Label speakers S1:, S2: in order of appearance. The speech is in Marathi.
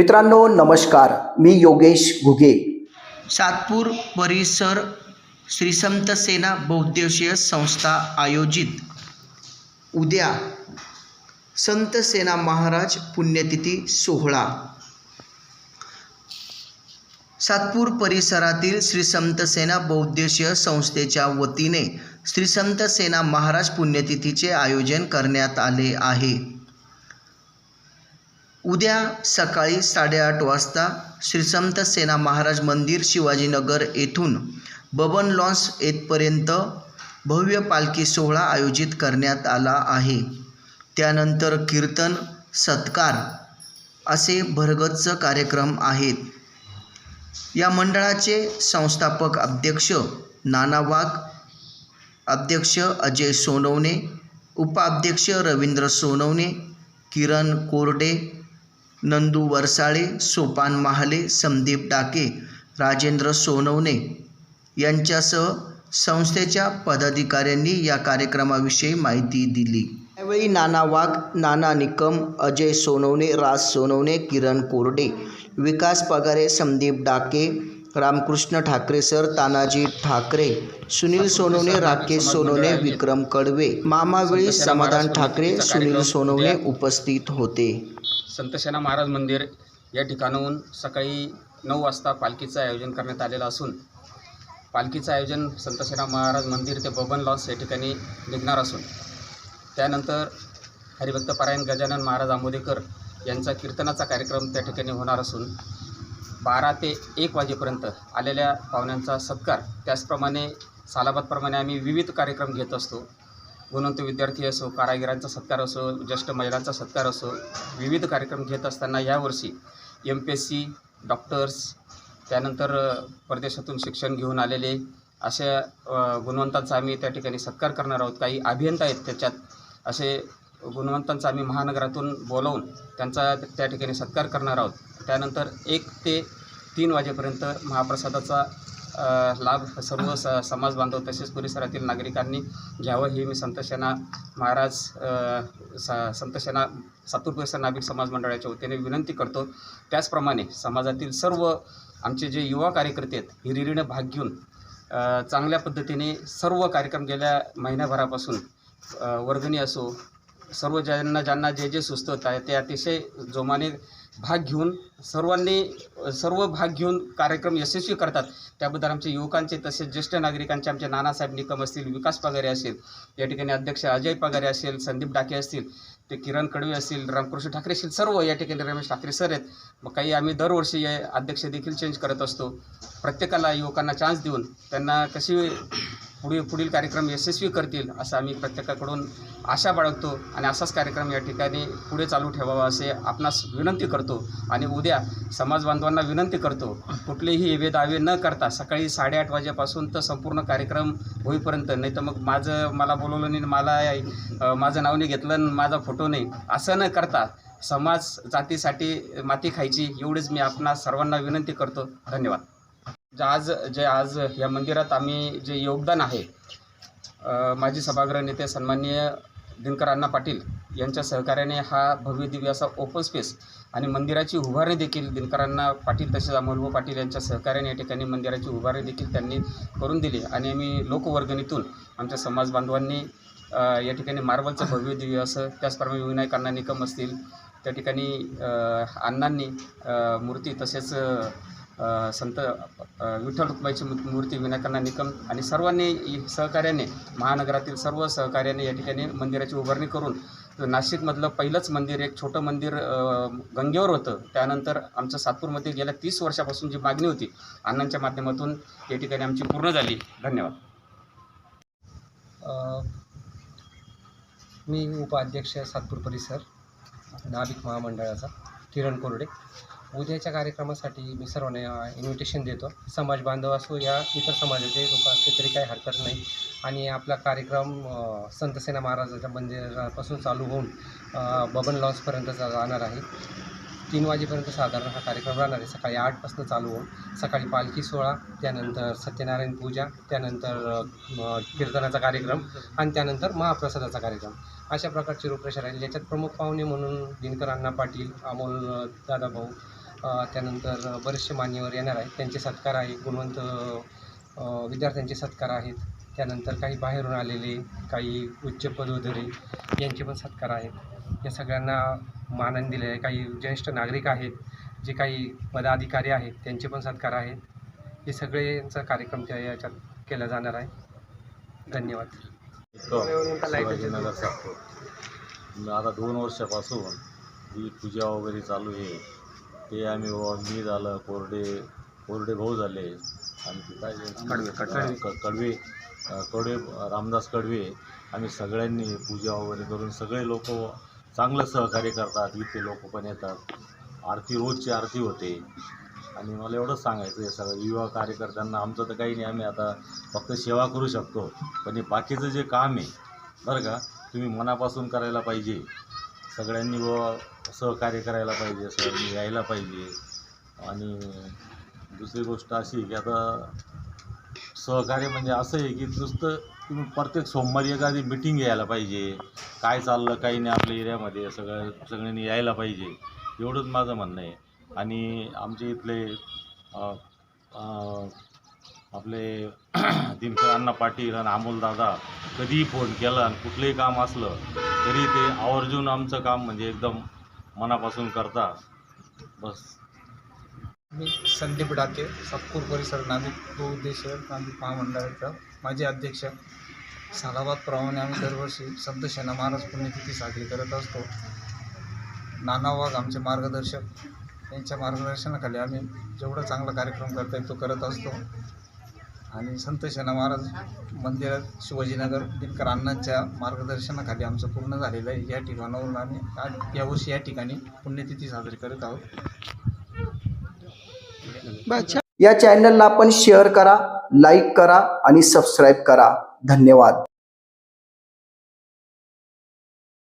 S1: मित्रांनो नमस्कार. मी योगेश घुगे.
S2: सातपूर परिसर श्रीसंत सेना बहुद्देशीय संस्था आयोजित. उद्या संत सेना महाराज पुण्यतिथी सोहळा. सातपूर परिसरातील श्री संत सेना बहुद्देशीय संस्थेच्या वतीने श्री संत सेना महाराज पुण्यतिथीचे आयोजन करण्यात आले आहे. उद्या सकाळी साडेआठ वाजता श्रीसंत सेना महाराज मंदिर शिवाजीनगर येथून बबन लॉन्स येथपर्यंत भव्य पालखी सोहळा आयोजित करण्यात आला आहे. त्यानंतर कीर्तन सत्कार असे भरगच्च कार्यक्रम आहेत. या मंडळाचे संस्थापक अध्यक्ष नाना वाघ अध्यक्ष अजय सोनवणे उपाध्यक्ष रवींद्र सोनवणे किरण कोरडे नंदू वरसाळे सोपान महाले संदीप डाके राजेंद्र सोनवणे यांच्यासह संस्थेच्या पदाधिकाऱ्यांनी या कार्यक्रमाविषयी माहिती दिली. यावेळी नाना वाघ नाना निकम अजय सोनवणे राज सोनवणे किरण कोरडे विकास पगारे संदीप डाके रामकृष्ण ठाकरे सर तानाजी ठाकरे सुनील सोनवणे राकेश सोनवणे विक्रम कडवे मामावेळी समाधान ठाकरे सुनील सोनवणे उपस्थित होते.
S3: संतसेना महाराज मंदिर या ठिकाणाहून सकाळी नऊ वाजता पालखीचं आयोजन करण्यात आलेलं असून पालखीचं आयोजन संतसेना महाराज मंदिर ते बबन लॉस या ठिकाणी निघणार असून त्यानंतर हरिभक्तपारायण गजानन महाराज आंबोदेकर यांचा कीर्तनाचा कार्यक्रम त्या ठिकाणी होणार असून बारा ते एक वाजेपर्यंत आलेल्या पाहुण्यांचा सत्कार त्याचप्रमाणे सालाबादप्रमाणे आम्ही विविध कार्यक्रम घेत असतो. गुणवंत विद्यार्थी असो कारागिरांचा सत्कार असो ज्येष्ठ महिलांचा सत्कार असो विविध कार्यक्रम घेत असताना यावर्षी M P S C doctors त्यानंतर परदेशातून शिक्षण घेऊन आलेले अशा गुणवंतांचा आम्ही त्या ठिकाणी सत्कार करणार आहोत. काही अभियंता आहेत त्याच्यात असे गुणवंतांचा आम्ही महानगरातून बोलावून त्यांचा त्या ठिकाणी सत्कार करणार आहोत. त्यानंतर एक ते तीन वाजेपर्यंत महाप्रसादाचा लाभ सर्व स समाज बांधव तसेच परिसरातील नागरिकांनी घ्यावं हे मी संतसेना महाराज सा संतसेना सातूर परिसर नाभिक समाज मंडळाच्या वतीने विनंती करतो. त्याचप्रमाणे समाजातील सर्व आमचे जे युवा कार्यकर्ते आहेत हिरिरीनं भाग घेऊन चांगल्या पद्धतीने सर्व कार्यक्रम गेल्या महिन्याभरापासून वर्गणी असो सर्व ज्यांना ज्यांना जे जे सुचतं आहे ते अतिशय जोमाने भाग घेऊन सर्वांनी सर्व भाग घेऊन कार्यक्रम यशस्वी करतात. त्याबद्दल आमचे युवकांचे तसेच ज्येष्ठ नागरिकांचे आमचे नानासाहेब निकम असतील विकास पगारे असेल या ठिकाणी अध्यक्ष अजय पगारे असेल संदीप डाके असतील ते किरण कडवे असतील रामकृष्ण ठाकरे असतील सर्व या ठिकाणी रमेश ठाकरे सर आहेत. मग काही आम्ही दरवर्षी हे अध्यक्ष देखील चेंज करत असतो. प्रत्येकाला युवकांना चान्स देऊन त्यांना कशी पुढील पुढील कार्यक्रम यशस्वी करतील असं आम्ही प्रत्येकाकडून आशा बाळगतो आणि असाच कार्यक्रम या ठिकाणी पुढे चालू ठेवावा असे आपणास विनंती करतो आणि उद्या समाज बांधवांना विनंती करतो. कुठलेही एवे दावे न करता सकाळी साडेआठ वाजेपासून तर संपूर्ण कार्यक्रम होईपर्यंत नाही तर मग माझं मला बोलवलं नाही मला माझं नाव नाही घेतलं आणि माझा फोटो नाही असं न करता समाज जातीसाठी माती खायची एवढीच मी आपणा सर्वांना विनंती करतो. धन्यवाद. जे आज जे आज या मंदिरात आम्ही जे योगदान आहे माजी सभागृह नेते सन्माननीय दिनकर अण्णा पाटील यांच्या सहकार्याने हा भव्य दिव्य असा ओपन स्पेस आणि मंदिराची उभारणी देखील दिनकरांना पाटील तसेच अमोलभाऊ पाटील यांच्या सहकार्याने या ठिकाणी मंदिराची उभारणी देखील त्यांनी करून दिली. आणि आम्ही लोकवर्गणीतून आमच्या समाज बांधवांनी या ठिकाणी मार्बलचं भव्य दिव्य असं त्याचप्रमाणे विनायक अण्णा निकम असतील त्या ठिकाणी अण्णांनी मूर्ती तसेच संत विठ्ठल रुक्माईची मूर्ती विनायकांना निकम आणि सर्वांनी सहकार्याने महानगरातील सर्व सहकार्याने या ठिकाणी मंदिराची उभारणी करून नाशिकमधलं पहिलंच मंदिर एक छोटं मंदिर गंगेवर होतं. त्यानंतर आमचं सातपूरमध्ये गेल्या तीस वर्षापासून जी मागणी होती अण्णांच्या माध्यमातून या ठिकाणी आमची पूर्ण झाली. धन्यवाद.
S4: मी उपाध्यक्ष सातपूर परिसर नाभिक महामंडळाचा किरण कोरडे. उद्याच्या कार्यक्रमासाठी मी सर्वांना इन्व्हिटेशन देतो. समाज बांधव असो या इतर समाजाचे लोक असले तरी काही हरकत नाही. आणि आपला कार्यक्रम संतसेना महाराजाच्या मंदिरापासून चालू होऊन बबन लॉन्सपर्यंतचा जाणार आहे. तीन वाजेपर्यंत साधारण हा कार्यक्रम राहणार आहे. सकाळी आठपासून चालू होऊन सकाळी पालखी सोहळा त्यानंतर सत्यनारायण पूजा त्यानंतर कीर्तनाचा कार्यक्रम आणि त्यानंतर महाप्रसादाचा कार्यक्रम. अशा प्रकारची रूपरेषा राहील. याच्यात प्रमुख पाहुणे म्हणून दिनकर अण्णा पाटील अमोल दादाभाऊ त्यानंतर बरेचसे मान्यवर येणार आहेत. त्यांचे सत्कार आहे गुणवंत विद्यार्थ्यांचे सत्कार आहेत. त्यानंतर काही बाहेरून आलेले काही उच्च पदोधरी यांचे पण सत्कार आहेत. या सगळ्यांना मानन दिले आहे काही ज्येष्ठ नागरिक आहेत जे काही पदाधिकारी आहेत त्यांचे पण सत्कार आहेत. हे सगळ्यांचा कार्यक्रम त्या याच्यात केला जाणार आहे. धन्यवाद.
S5: आता दोन वर्षापासून ही पूजा वगैरे चालू आहे. ते आम्ही व- मी झालं कोरडे कोरडे भाऊ झाले. आणि ते काय
S3: कडवे, कडवे.
S5: कडवे. रामदास कडवे. आम्ही सगळ्यांनी पूजा वगैरे करून सगळे लोक चांगलं सहकार्य करतात. इथे लोक पण येतात. आरती रोजची आरती होते. आणि मला एवढंच सांगायचं आहे सगळं युवा कार्यकर्त्यांना आमचं तर काही नाही. आम्ही आता फक्त सेवा करू शकतो. पण हे बाकीचं जे काम आहे बरं का तुम्ही मनापासून करायला पाहिजे. सगळ्यांनी व सहकार्य करायला पाहिजे सगळ्यांनी यायला पाहिजे. आणि दुसरी गोष्ट अशी की आता सहकार्य म्हणजे असं आहे की नुसतं तुम्ही प्रत्येक सोमवारी एखादी मिटिंग घ्यायला पाहिजे. काय चाललं काही नाही आपल्या एरियामध्ये सगळं सगळ्यांनी यायला पाहिजे. एवढंच माझं म्हणणं आहे. आणि आमचे इथले आपले दिनकर अण्णा पाटील आणि अमोलदादा कधीही फोन केला आणि कुठलंही काम असलं तरी ते आवर्जून आमचं काम म्हणजे एकदम मनापासून करता. बस.
S6: मी संदीप डाके सातपूर परिसर नांदेड बहुउद्देश नांदेड महामंडळाचा माझे अध्यक्ष. सालाबादप्रमाणे आम्ही दरवर्षी संत शेना महाराज पुण्यतिथी साजरी करत असतो. नाना वाघ आमचे मार्गदर्शक. यांच्या मार्गदर्शनाखाली आम्ही जेवढा चांगला कार्यक्रम करता येईल तो करत असतो. आणि संत शना महाराज मंदिरात शिवाजीनगर दिनकर अण्णांच्या मार्गदर्शनाखाली आमचं पूर्ण झालेलं आहे. या ठिकाणावरून आम्ही आज यावर्षी या ठिकाणी पुण्यतिथी साजरी करत आहोत.
S1: या चॅनलला आपण शेअर करा लाईक करा आणि सबस्क्राईब करा. धन्यवाद.